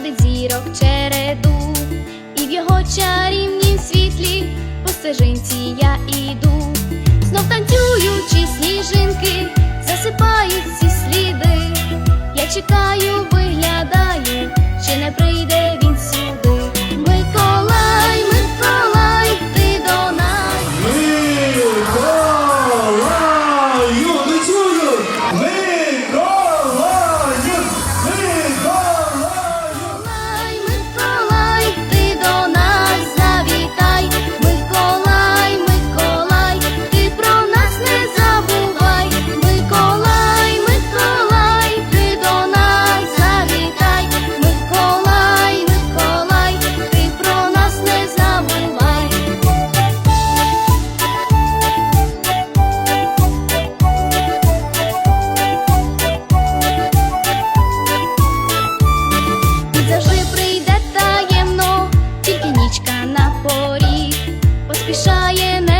водить зірок череду, і в його чарівнім світлі по стежинці я іду, знов танцюючи, сніжинки, засипають всі сліди. Я чекаю, виглядаю, чи не прийде. Поспішає недаремно,